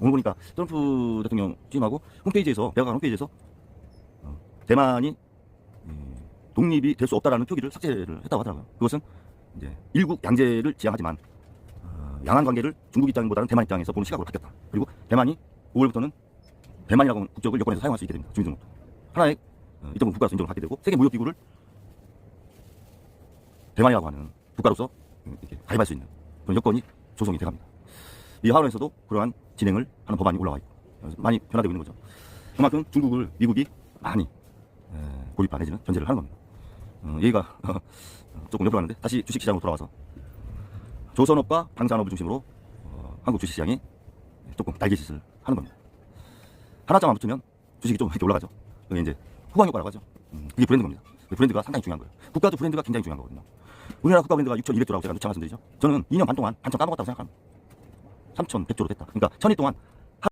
오늘 보니까 트럼프 대통령 취임하고 홈페이지에서 백악관 홈페이지에서 어, 대만이 음, 독립이 될 수 없다라는 표기를 삭제를 했다고 하더라고요. 그것은 이제 일국 양제를 지향하지만 어, 양안 관계를 중국 입장보다는 대만 입장에서 보는 시각으로 바뀌었다. 그리고 대만이 5월부터는 대만이라고 하는 국적을 여권에서 사용할 수 있게 됩니다. 주민등록도 하나의 어, 이점 국가로서 인정을 받게 되고 세계 무역기구를 대만이라고 하는 국가로서 음, 이렇게 가입할 수 있는 그런 여건이 조성이 돼갑니다. 이 하원에서도 그러한 진행을 하는 법안이 올라와 있고 많이 변화되고 있는 거죠. 그만큼 중국을 미국이 많이 에, 고립화 내지는 견제를 하는 겁니다. 어, 얘기가 조금 옆으로 가는데 다시 주식시장으로 돌아와서 조선업과 방산업을 중심으로 어, 한국 주식시장이 조금 날개짓을 하는 겁니다. 하나점만 붙으면 주식이 좀 이렇게 올라가죠. 그게 이제 후광 효과라고 하죠. 음, 그게 브랜드 겁니다. 그 브랜드가 상당히 중요한 거예요. 국가도 브랜드가 굉장히 중요한 거거든요. 우리나라 국가 브랜드가 6,200조라고 제가 누차 말씀드리죠. 저는 2년 반 동안 한참 까먹었다고 생각합니다. 3,100조로 됐다. 그러니까 천일 동안